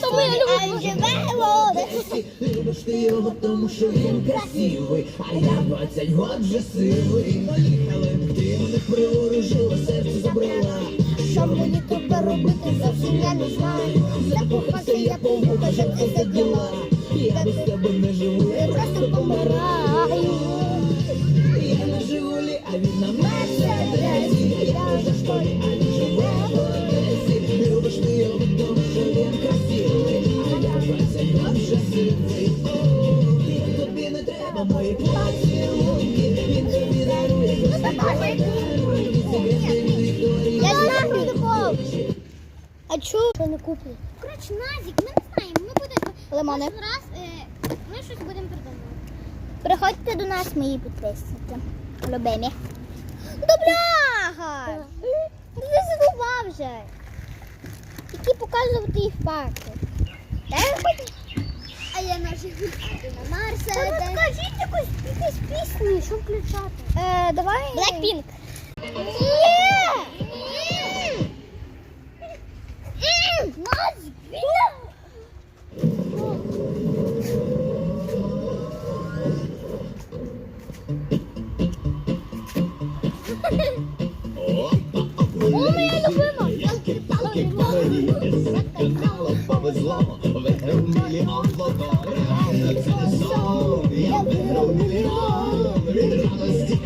Живемо. Любиш ти його, тому що він красивий, а я 20 год вже сивий. Поїхали, ти мене приворожила, серце забрала. Що мені тепер робити, зовсім я не знаю. Закохався я по вуха, що ти заділа. Я без тебе не живу, 20 год вже сивий. О, він тобі не треба, мої поцілунки. Він тобі дарує. А чого не куплю? Коротше, Назік, ми не знаємо, ми будемо Лимони. кожен раз е, ми щось будемо придумувати. Приходьте до нас, мої підписники. Любимі. Добляга! Ти забував вже. Які показувати їх. Та я хоч... А я на Жигулі, а ти на Та Мерседес. Скажіть якусь, якусь пісню, що включати. Е, давай. Blackpink. О, моя любима! Ялки-палки, мені каналом повезло,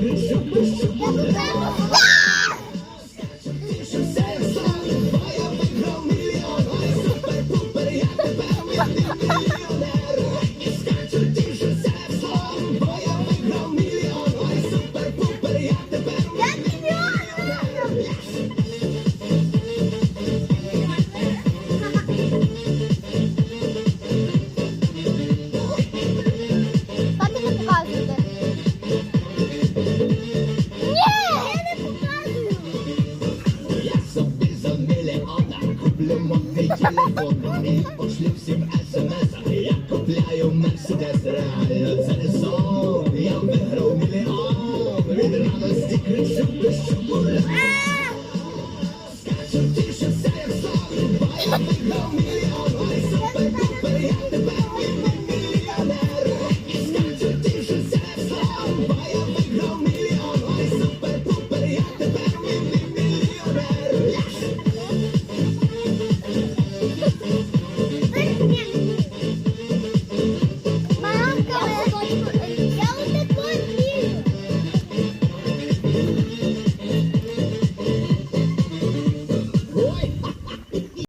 радості мобільний телефон і пошлю всім смс. Я купляю мерседес, реально це не сон. Я виграв мільйон. Від радості кричу, пишу